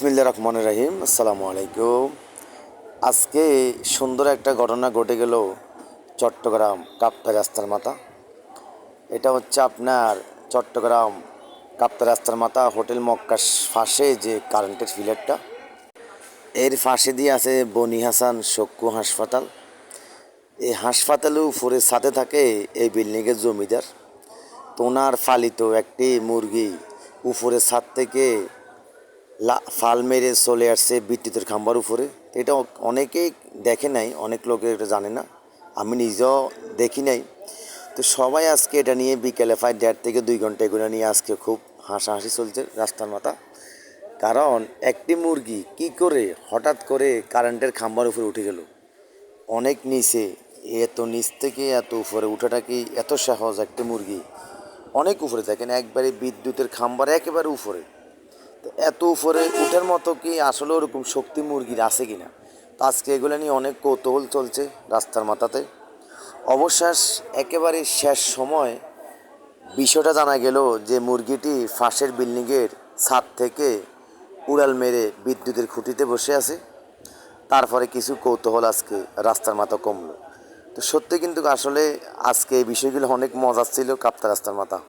বিসমিল্লা রহমান রহিম, আসসালামু আলাইকুম। আজকে সুন্দর একটা ঘটনা ঘটে গেল চট্টগ্রাম কাপ্তা রাস্তার মাথা। এটা হচ্ছে আপনার চট্টগ্রাম কাপ্তা রাস্তার মাথা হোটেল মক্কার ফাঁসে যে কারেন্টের ফিলারটা এর ফাঁসে দিয়ে আছে বনি হাসান শক্কু হাসপাতাল। এই হাসপাতালের উপরে সাথে থাকে এই বিল্ডিংয়ের জমিদার। তোনার ফালিত একটি মুরগি উপরে ছাদ থেকে ফাল মেরে চলে আসছে বিদ্যুতের খাম্বার উপরে। এটা অনেকেই দেখে নাই, অনেক লোকে এটা জানে না। আমি নিজেও দেখি নাই। তো সবাই আজকে এটা নিয়ে বিকেলে প্রায় দেড় থেকে দুই ঘণ্টা এগুলো নিয়ে আজকে খুব হাসাহাসি চলছে রাস্তার মাথা। কারণ একটি মুরগি কি করে হঠাৎ করে কারেন্টের খাম্বার উপরে উঠে গেল? অনেক নিচে, এত নিচ থেকে এত উপরে উঠাটা কি এত সহজ একটি মুরগি? অনেক উপরে দেখেন, একবারে বিদ্যুতের খাম্বার একেবারে উপরে। এত উপরে উঠার মতো কি আসলে ওরকম শক্তি মুরগির আছে কিনা? তো আজকে এগুলো নিয়ে অনেক কৌতূহল চলছে রাস্তার মাথাতে। অবশেষ একেবারে শেষ সময় বিষয়টা জানা গেল যে মুরগিটি ফাঁসের বিল্ডিংয়ের ছাদ থেকে উড়াল মেরে বিদ্যুতের খুঁটিতে বসে আছে। তারপরে কিছু কৌতূহল আজকে রাস্তার মাথা কমলো। তো সত্যি কিন্তু আসলে আজকে এই বিষয়গুলো অনেক মজার ছিল কাপ্তা রাস্তার মাথা।